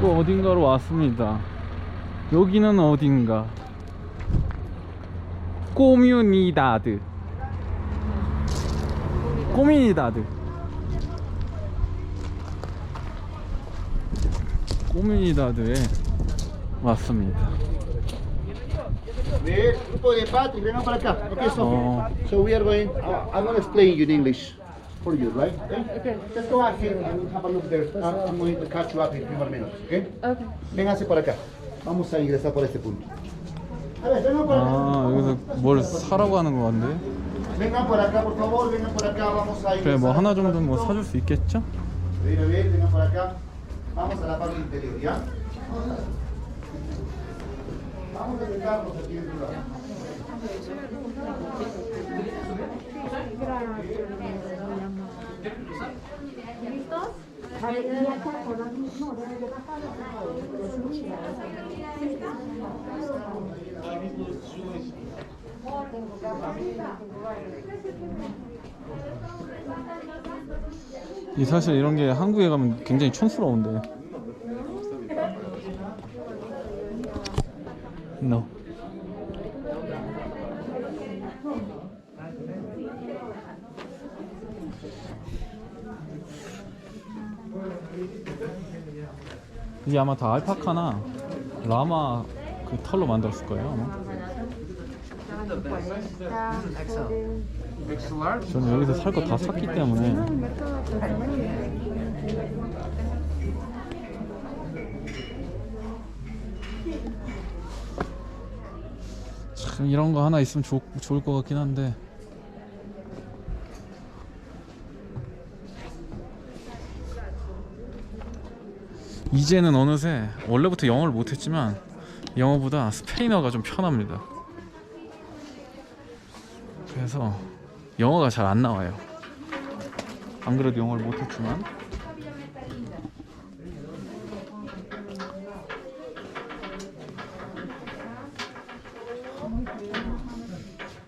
또 어딘가로 왔습니다. 여기는 어딘가? 꼬뮤니다드. 꼬미니다드. 꼬미니다드에 왔습니다. Patrick, vengan para acá. Okay, Sophie. Oh. So we are going, uh, I'm going to explain you in English for you, right? Okay. Just go out here and have a look there. I'm, I'm going to catch you up in a few more minutes, okay? Okay. Vénganse para acá. Vamos a ingresar por este punto. A ver, vengan por acá. 아 여기서 뭘 사라고 하는 거 같은데? Vengan por acá, por favor, vengan por acá. Vamos a 그래 ingresar. 뭐 하나 정도는 뭐 사줄 수 있겠죠? Ven, a ver, vengan por acá. Vamos a la parte interior, ¿ya? Vamos a sentarnos aquí en 이 사실 이런 게 한국에 가면 굉장히 촌스러운데. No. 이게 아마 다 알파카나 라마 그 털로 만들었을 거예요. 아마. 저는 여기서 살 거 다 샀기 때문에 참 이런 거 하나 있으면 좋, 좋을 것 같긴 한데 이제는 어느새 원래부터 영어를 못했지만 영어보다 스페인어가 좀 편합니다. 그래서 영어가 잘 안 나와요. 안 그래도 영어를 못했지만.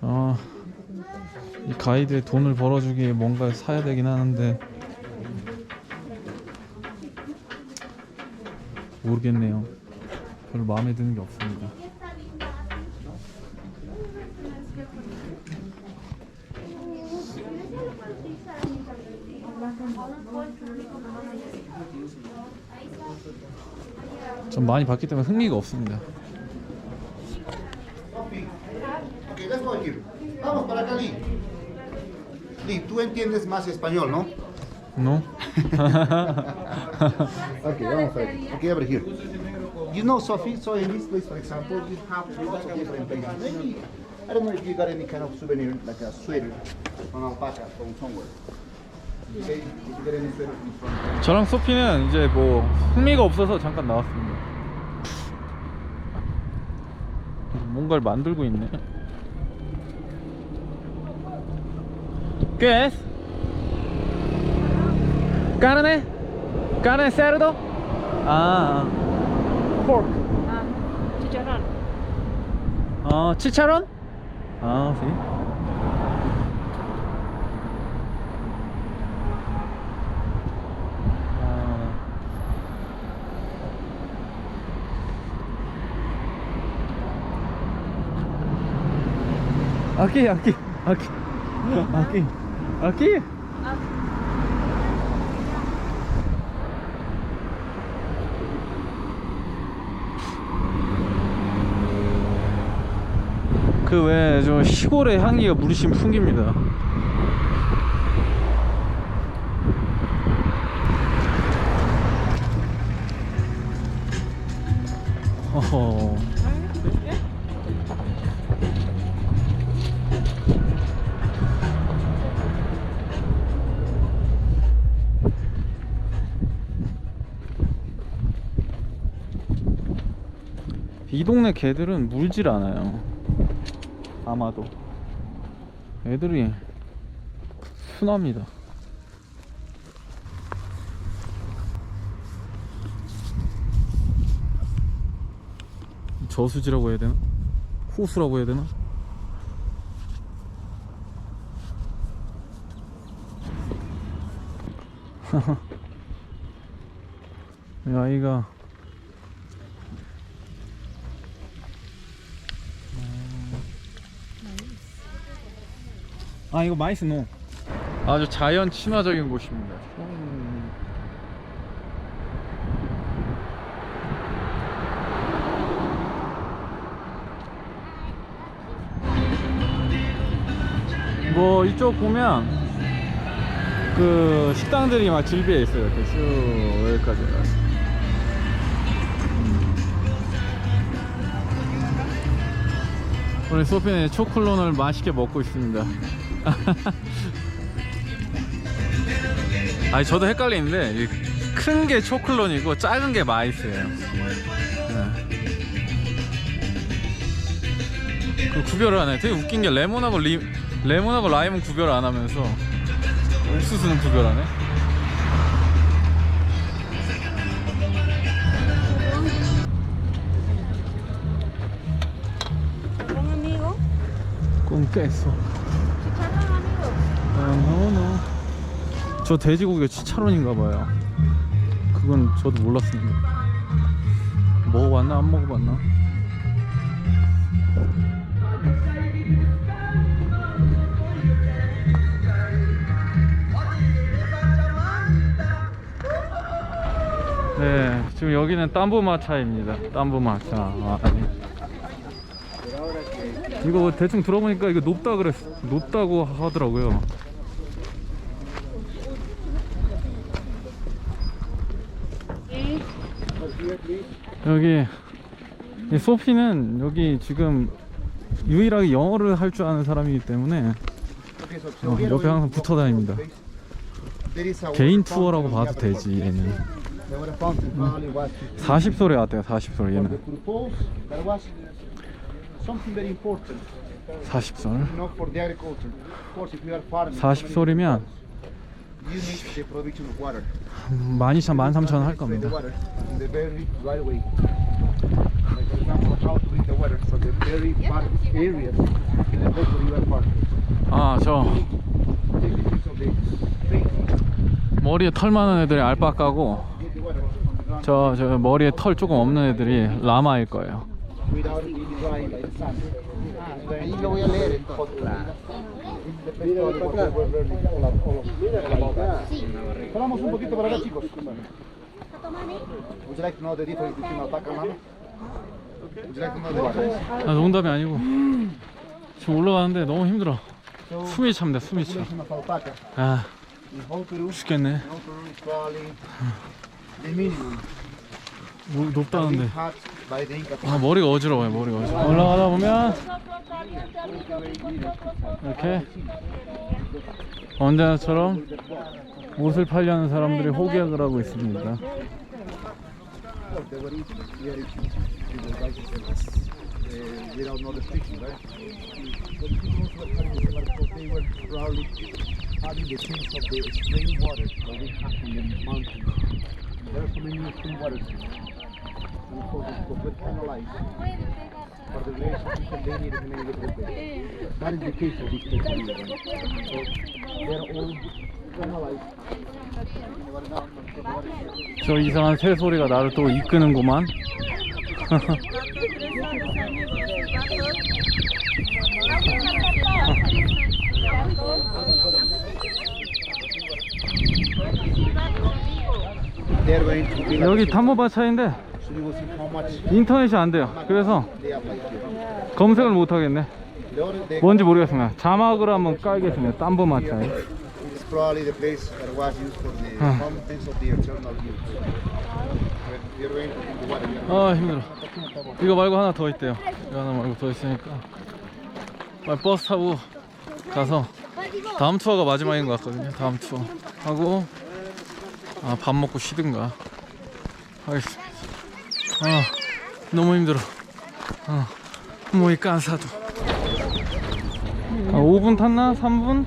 어, 이 가이드에 돈을 벌어주기에 뭔가 사야 되긴 하는데 모르겠네요. 별로 마음에 드는 게 없습니다. 좀 많이 봤기 때문에 흥미가 없습니다. ¿no? Okay, vamos a ver. Okay, over here. You know, Sophie, so in this place, for example, you have lots of different things. Maybe, I don't know if you got any kind of souvenir, like a sweater from alpaca from somewhere. Okay, if you got any sweater from 저랑 소피는 이제 뭐 흥미가 없어서 잠깐 나왔습니다. 뭔가를 만들고 있네. ¿Qué es? ¿Carne? ¿Carne cerdo? Ah, pork. Ah, chicharrón. 아, 치차론? 아, sí. 아. Aquí, aquí, aquí, aquí, aquí. 그 외에 저 시골의 향기가 무리심 풍깁니다. 어허. 이 동네 개들은 물질 않아요. 아마도 애들이 순합니다. 저수지라고 해야 되나? 호수라고 해야 되나? 이 아이가 아 이거 마이스 노. 아주 자연 친화적인 곳입니다. 음. 뭐 이쪽 보면 그 식당들이 막 질비해 있어요. 이렇게 쭉 여기까지. 우리 소피는 초콜론을 맛있게 먹고 있습니다. 아니 저도 헷갈리는데 큰 게 초콜론이고 작은 게 마이스예요. 네. 그 구별을 안 해. 되게 웃긴 게 레몬하고 리, 레몬하고 라임은 구별 안 하면서 옥수수는 구별 안 해. Amigo. 아, no. 저 돼지고기가 치차론인가 봐요. 그건 저도 몰랐습니다. 먹어봤나 안 먹어봤나? 네, 지금 여기는 땀부마차입니다. 땀부마차. 아, 아니. 이거 대충 들어보니까 이거 높다 그랬 높다고 하더라고요. 여기 이 소피는 여기 지금 유일하게 영어를 할 줄 아는 사람이기 때문에 어, 옆에 항상 붙어 다닙니다. 개인 투어라고 봐도 되지 얘는. court. The water fountain probably was 40소리 왔대요 40소리 for the 얘는 purpose that was something very important, 40소리 not for the agriculture. Of course, if you are farming, 40소리면 you need the provision of water. 12,000 13,000 할 겁니다 the tree, 머리에 털 많은 애들이 알파카고 저, 저 머리에 털 조금 없는 애들이 라마일 거예요. Paramos un poquito para acá, chicos. Would you like to know the difference between alpaca and llama? Would you like to know the difference? 아 농담이 아니고 지금 올라가는데 너무 힘들어 So, 숨이 참돼 숨이 차 population of alpaca 아 in whole Peru, 죽겠네 in whole Peru is probably the minimum 뭐, 높다는데. Inca 아 머리가 어지러워요 머리가 어지러워. 올라가다 보면 이렇게 언제나처럼 옷을 팔려는 사람들이 호객을 하고 있습니다 With the uh, the people the the the the. There are so many. And so the people were penalized for the they needed in any other place. That is the case of here, right? So they are all penalized. 저 이상한 새소리가 나를 또 이끄는구만 They are going to be 여기 much 인터넷이 안 돼요 그래서. 검색을 못 하겠네 뭔지 모르겠습니다 자막으로 한번 깔겠습니다 땀보마차 아 힘들어 이거 말고 하나 더 있대요 이거 하나 말고 더 있으니까 빨리 버스 타고 가서 다음 투어가 마지막인 것 같거든요 다음 투어 하고 아, 밥 먹고 쉬든가 하겠습니다 아 너무 힘들어 아, 몸이 깐사도 아, 5분 탔나? 3분?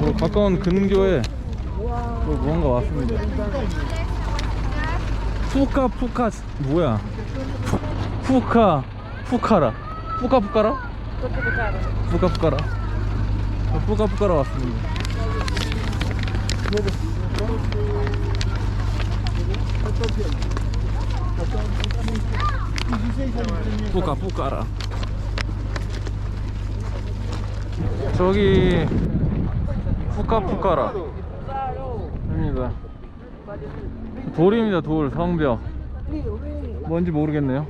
뭐 가까운 근교에 뭐 무언가 왔습니다 푸카 푸카 뭐야? 푸, 푸카 푸카라 푸카 푸카라? 푸카 푸카라 어, 푸카 푸카라 왔습니다. 푸카 푸카라 저기 푸카푸카라 입니다. 돌입니다 돌 성벽. 뭔지 모르겠네요.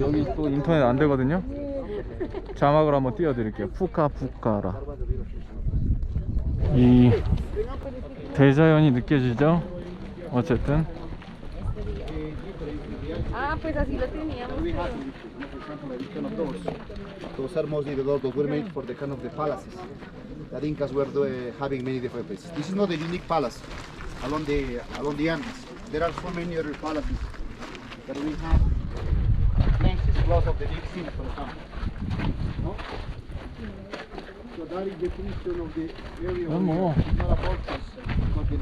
여기 또 인터넷 안 되거든요. 자막을 한번 띄워드릴게요. 푸카푸카라 이 대자연이 느껴지죠 What's it then? Ah, pues así lo teníamos. Those are mostly the gold that were made for the kind of the palaces. That Incas were uh, having many different places. This is not a unique palace along the along the Andes. There are so many other palaces that we have places close of the deep sea, for example. No? So that is the question of the area. One more. Not a fortress. Still,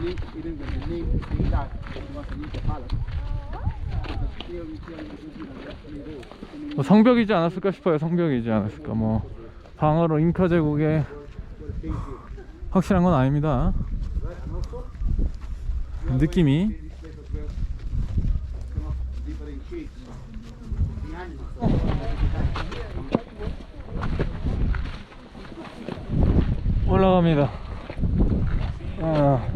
we see the city that actually goes. 뭐 성벽이지 않았을까 싶어요 성벽이지 않았을까 뭐 방어로 잉카 제국의 확실한 건 아닙니다 느낌이. 올라갑니다 아.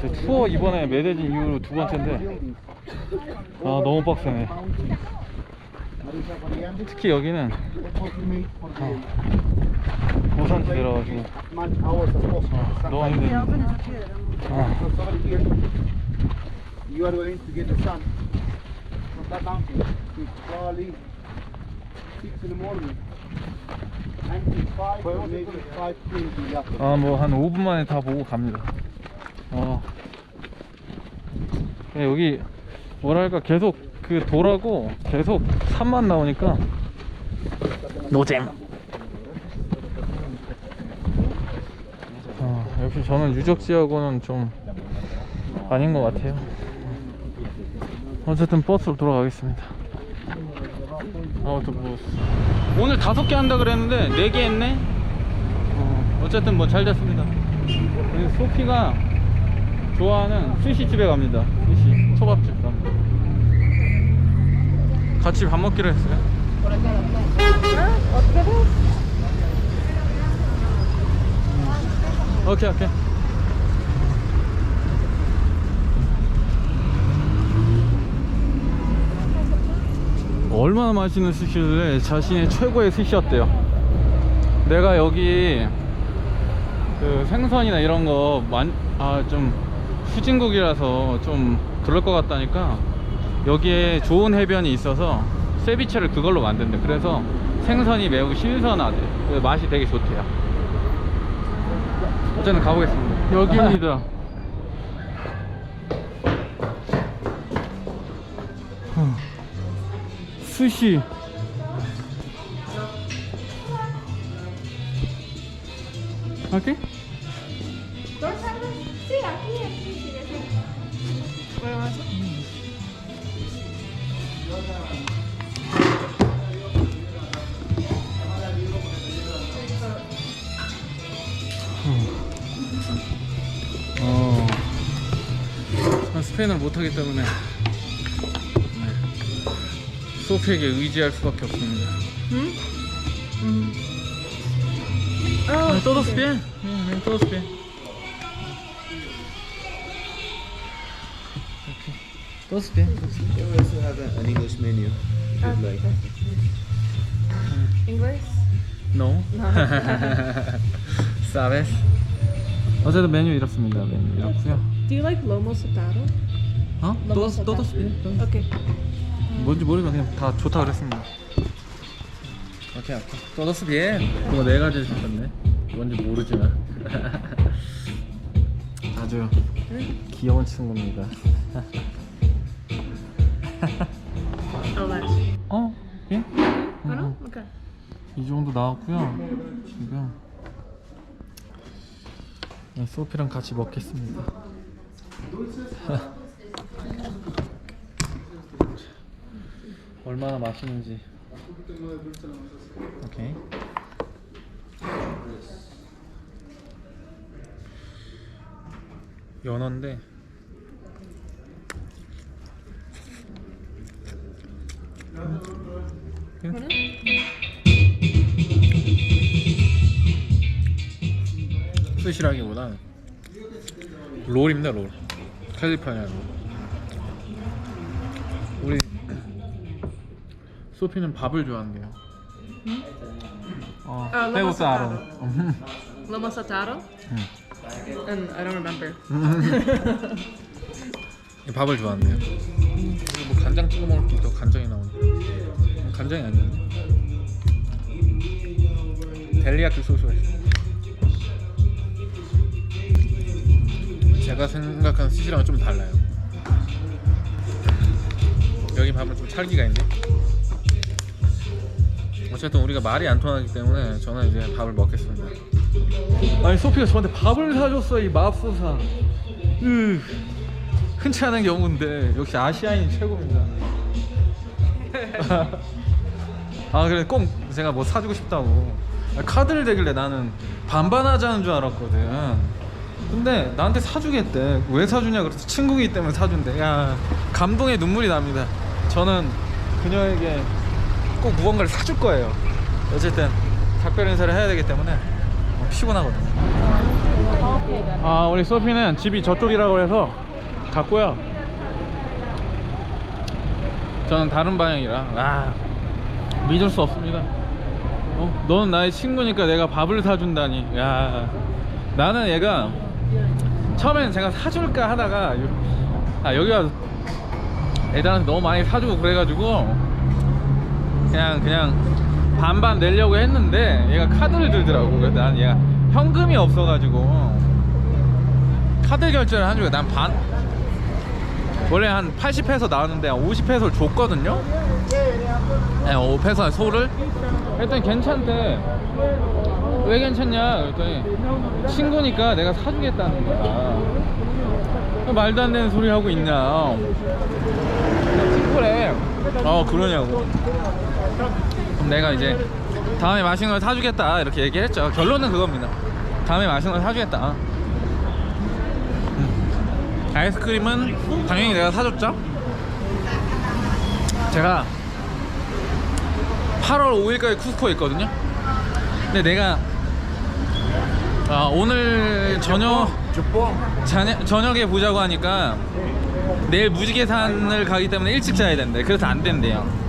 제 투어 이번에 매대진 이후로 두 번째인데 아 너무 빡세네 특히 여기는 아, 고산지대라가지고 아, 너무 힘들어 아. You are going to get the sun from that mountain. It's slowly 아, 뭐, 한 5분 만에 다 보고 갑니다. 어. 네, 여기, 뭐랄까, 계속 그 돌하고 계속 산만 나오니까. 노잼. 어, 역시 저는 유적지하고는 좀 아닌 것 같아요. 어쨌든 버스로 돌아가겠습니다. 아우토부스. 오늘 다섯 개 한다 그랬는데 네 개 했네. 어, 어쨌든 뭐 잘 됐습니다. 소피가 좋아하는 스시집에 갑니다. 스시 초밥집 갑니다. 같이 밥 먹기로 했어요. 오케이 오케이. 얼마나 맛있는 스시길래 자신의 최고의 스시였대요. 내가 여기 그 생선이나 이런 거 많, 아, 좀 후진국이라서 좀 그럴 것 같다니까 여기에 좋은 해변이 있어서 세비체를 그걸로 만든대. 그래서 생선이 매우 신선하대. 그래서 맛이 되게 좋대요. 어쨌든 가보겠습니다. 여기입니다. 스시. 어. 난 스페인어를 못하기 때문에 네. 소피에게 의지할 수밖에 없습니다. 아, todos bien. Bien, todos bien. Okay. Todos bien. We also have an English menu. if you'd like. English? No. ¿Sabes? 어제도 메뉴 이렇습니다. 메뉴 이렇고요. Do you like lomo saltado? 어? todos, todos bien. todos. Okay. 뭔지 모르면 그냥 다 좋다 그랬습니다. 오케이, 오케이. todos bien. 그거 네 가지 주셨네. 뭔지 모르지만. 아주 귀여운 친구입니다. 어? 예? No? 어. 이 정도 나왔고요. 지금 네, 소피랑 같이 먹겠습니다. 얼마나 맛있는지. 오케이. 연어인데 스시라기보다 롤입니다 롤 캘리포니아 롤 우리 소피는 밥을 좋아한대요. 어, 아, 로마 따로. Lomo Sataro? And I don't remember. 밥을 좋아한대요. 그리고 뭐 간장 찍어 먹을 게 있다고 간장이 나오네. 간장이 아니었네. 델리야끼 소스가 있어. 제가 생각하는 스시랑은 좀 달라요. 여기 밥은 좀 찰기가 있네 어쨌든 우리가 말이 안 통하기 때문에 저는 이제 밥을 먹겠습니다. 아니 소피가 저한테 밥을 사줬어 이 맙소사. 으 흔치 않은 경우인데 역시 아시아인이 최고입니다. 아 그래. 꼭 제가 뭐 사주고 싶다고. 아, 카드를 대길래 나는 반반하자는 줄 알았거든. 근데 나한테 사주겠대. 왜 사주냐 그래서 친구이기 때문에 사준대. 야 감동의 눈물이 납니다. 저는 그녀에게 꼭 무언가를 사줄 거예요. 어쨌든 작별 인사를 해야 되기 때문에 어, 피곤하거든요. 아 우리 소피는 집이 저쪽이라고 해서 갔고요. 저는 다른 방향이라 아 믿을 수 없습니다. 어? 너는 나의 친구니까 내가 밥을 사준다니. 야 나는 얘가 처음엔 제가 사줄까 하다가 요- 아 여기가 애들한테 너무 많이 사주고 그래가지고 그냥 그냥 반반 내려고 했는데 얘가 카드를 들더라고. 그래서 난 얘가 현금이 없어가지고. 카드 결제를 한 적에 난반 원래 한 80페소 나왔는데 한 50페소를 줬거든요? 네, 5페소에 소를? 했더니 괜찮대. 왜 괜찮냐? 그랬더니 친구니까 내가 사주겠다는 거야. 말도 안 되는 소리 하고 있냐? 친구래. 어 그러냐고 그럼 내가 이제 다음에 맛있는 걸 사주겠다 이렇게 얘기했죠. 결론은 그겁니다. 다음에 맛있는 걸 사주겠다. 음. 아이스크림은 당연히 내가 사줬죠. 제가 8월 5일까지 쿠스코에 있거든요. 근데 내가 아, 오늘 저녁 자녀, 저녁에 보자고 하니까 내일 무지개산을 가기 때문에 일찍 자야 된대. 그래서 안 된대요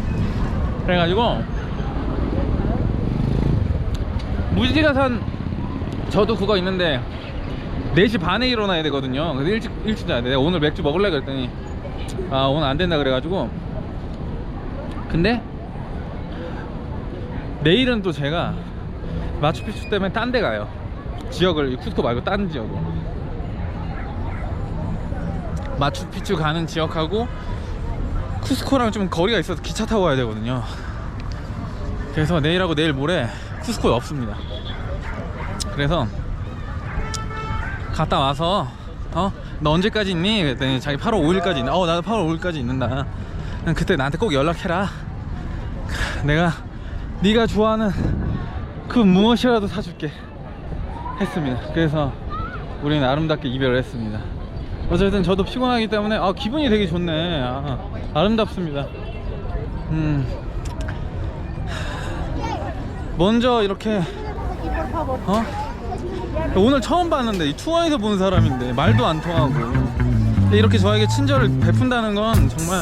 그래가지고 무지개산 저도 그거 있는데 4시 반에 일어나야 되거든요. 그래서 일찍 일찍 자야 돼. 오늘 맥주 먹을래 그랬더니 아 오늘 안 된다 그래가지고. 근데 내일은 또 제가 마추픽추 때문에 딴 데 가요. 지역을 이 쿠스코 말고 다른 지역으로. 마추픽추 가는 지역하고 쿠스코랑 좀 거리가 있어서 기차 타고 가야 되거든요 그래서 내일하고 내일 모레 쿠스코에 없습니다 그래서 갔다 와서 어? 너 언제까지 있니? 그랬더니 자기 8월 5일까지 있나? 어 나도 8월 5일까지 있는다 그때 나한테 꼭 연락해라 내가 네가 좋아하는 그 무엇이라도 사줄게 했습니다 그래서 우리는 아름답게 이별을 했습니다 어쨌든 저도 피곤하기 때문에 아 기분이 되게 좋네. 아, 아름답습니다. 음. 먼저 이렇게 어? 오늘 처음 봤는데 이 투어에서 본 사람인데 말도 안 통하고 이렇게 저에게 친절을 베푼다는 건 정말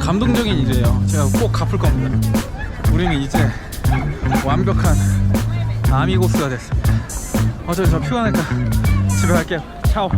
감동적인 일이에요. 제가 꼭 갚을 겁니다. 우리는 이제 완벽한 아미고스가 됐습니다. 어차피 저 피곤하니까 집에 갈게요. 차오